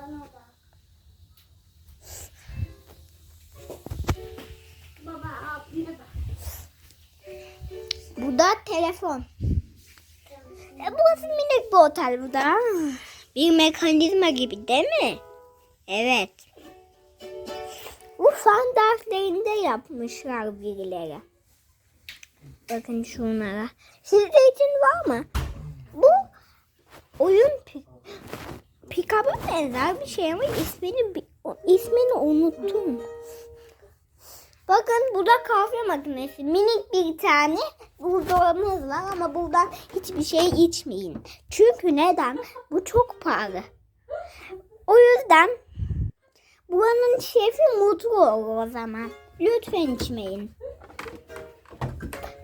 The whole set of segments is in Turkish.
Bana da. Baba abine bak. Bu da telefon. E, burası minik bir otel bu da. Bir mekanizma gibi değil mi? Evet. Bu fen derslerinde yapmışlar birileri. Bakın şunlara. Sizde için var mı? Bu oyun benzer bir şey ama ismini ismini unuttum. Bakın bu da kahve makinesi. Minik bir tane buzdolabımız var ama buradan hiçbir şey içmeyin. Çünkü neden? Bu çok pahalı. O yüzden buranın şefi mutlu olur o zaman. Lütfen içmeyin.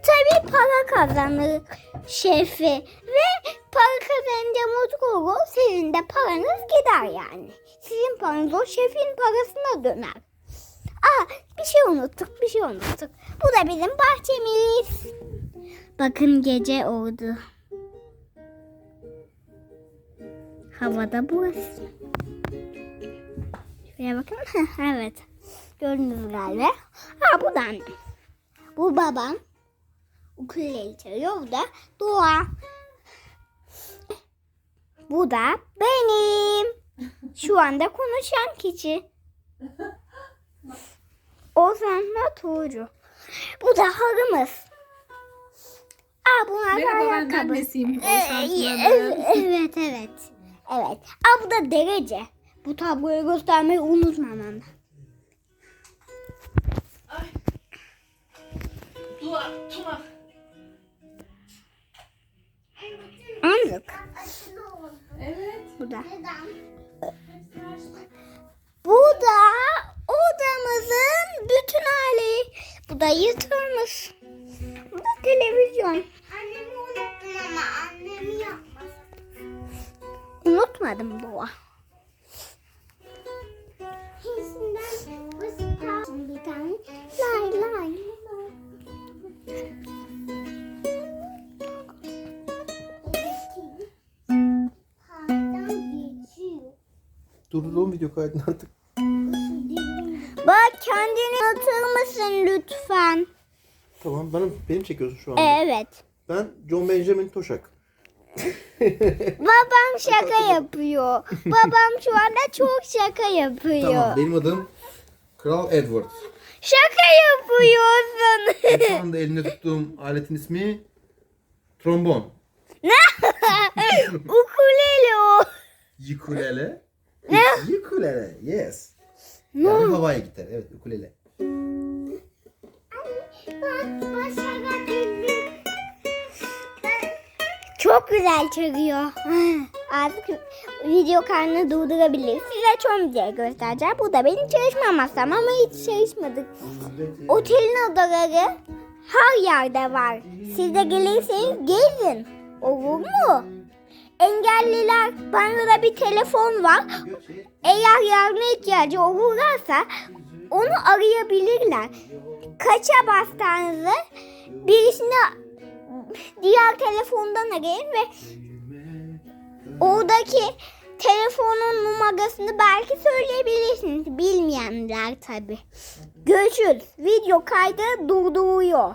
Tabii para kazanır şefi ve kazanınca mutlu olur. Sizin de paranız gider yani. Sizin paranız o şefin parasına döner. Aa bir şey unuttuk bir şey unuttuk. Bu da bizim bahçemiz. Bakın gece oldu. Havada burası. Şuraya bakın. evet. Gördünüz galiba. Ha bu da annem. Bu babam. Ukulele çalıyor. Bu da Doğa. Bu da benim. Şu anda konuşan kişi. Ozan'la Tuğcu. Bu da halımız. Aa bunlar da Merhaba ben ayakkabı. Ee, Konstantino'da. evet, evet. Evet. Aa bu da derece. Bu tabloyu göstermeyi unutmamam. Tuna. Anlık. Evet. Bu da. Neden? Bu da odamızın bütün hali. Bu da yatağımız. Bu da televizyon. Annemi unuttum ama annemi yapmaz. Unutmadım doğa. Durduralım video kaydını artık. Bak kendini atır mısın lütfen? Tamam benim, benim çekiyorsun şu anda. Evet. Ben John Benjamin Toşak. Babam şaka yapıyor. Babam şu anda çok şaka yapıyor. Tamam benim adım Kral Edward. Şaka yapıyorsun. Şu anda elimde tuttuğum aletin ismi trombon. Ukulele o. Ukulele. Ne? Ukulele. Yes. Ne? Yani havai gitar. Evet ukulele. Çok güzel çalıyor. Artık video karnını durdurabiliriz. Size çok güzel göstereceğim. Bu da benim çalışma masam ama hiç çalışmadık. Otelin odaları her yerde var. Siz de gelirseniz gezin. Olur mu? Engelliler banyoda bir telefon var. Eğer yardıma ihtiyacı olurlarsa onu arayabilirler. Kaça bastığınızı birisine diğer telefondan arayın ve oradaki telefonun numarasını belki söyleyebilirsiniz. Bilmeyenler tabi. Görüşürüz. Video kaydı durduruyor.